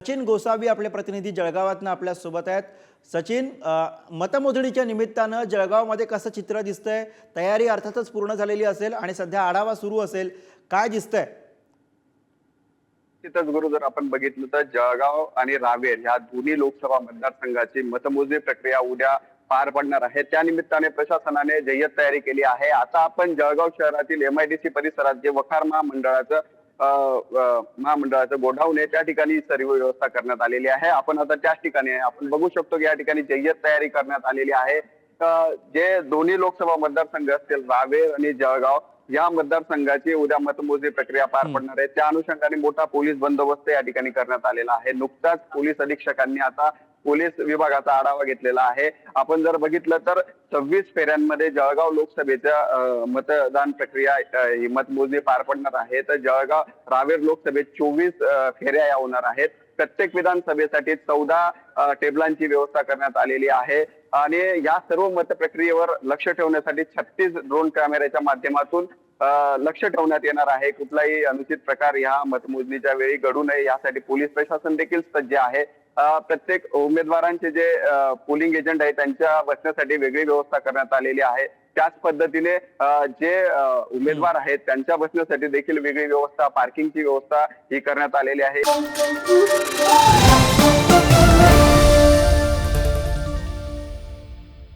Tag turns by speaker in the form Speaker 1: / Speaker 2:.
Speaker 1: सचिन गोसावी आपले प्रतिनिधी जळगावातनं आपल्यासोबत आहेत. सचिन मतमोजणीच्या निमित्तानं जळगावमध्ये कसं चित्र दिसतंय? तयारी अर्थातच पूर्ण झालेली असेल आणि सध्या आढावा सुरू असेल. काय दिसतंय?
Speaker 2: तिथंच गुरु जर आपण बघितलं तर जळगाव आणि रावेर या दोन्ही लोकसभा मतदारसंघाची मतमोजणी प्रक्रिया उद्या पार पडणार आहे. त्या निमित्ताने प्रशासनाने जय्यत तयारी केली आहे. आता आपण जळगाव शहरातील एमआयडीसी परिसरात जे वखार महामंडळाचं महामंडळाचं गोडाऊन आहे त्या ठिकाणी सर्व व्यवस्था करण्यात आलेली आहे. आपण आता त्याच ठिकाणी आहे. आपण बघू शकतो की या ठिकाणी जय्यत तयारी करण्यात आलेली आहे. जे दोन्ही लोकसभा मतदारसंघ असतील रावेर आणि जळगाव या मतदारसंघाची उद्या मतमोजणी प्रक्रिया पार पडणार आहे. त्या अनुषंगाने मोठा पोलीस बंदोबस्त या ठिकाणी करण्यात आलेला आहे. नुकताच पोलीस अधीक्षकांनी आता पोलीस विभागाचा आढावा घेतलेला आहे. आपण जर बघितलं तर सव्वीस फेऱ्यांमध्ये जळगाव लोकसभेच्या मतदान प्रक्रिया ही मतमोजणी पार पडणार आहे. तर जळगाव रावेर लोकसभेत चोवीस फेऱ्या या होणार आहेत. प्रत्येक विधानसभेसाठी चौदा टेबलांची व्यवस्था करण्यात आलेली आहे. आणि या सर्व मतप्रक्रियेवर लक्ष ठेवण्यासाठी छत्तीस ड्रोन कॅमेऱ्याच्या माध्यमातून लक्ष ठेवण्यात येणार आहे. कुठलाही अनुचित प्रकार या मतमोजणीच्या वेळी घडू नये. यासाठी पोलीस प्रशासन देखील सज्ज आहे. प्रत्येक उमेदवारांचे जे पोलिंग एजंट आहेत त्यांच्या बसण्यासाठी वेगळी व्यवस्था करण्यात आलेली आहे. त्याच पद्धतीने जे उमेदवार आहेत त्यांच्या बसण्यासाठी देखील वेगळी व्यवस्था पार्किंगची व्यवस्था ही करण्यात आलेली आहे.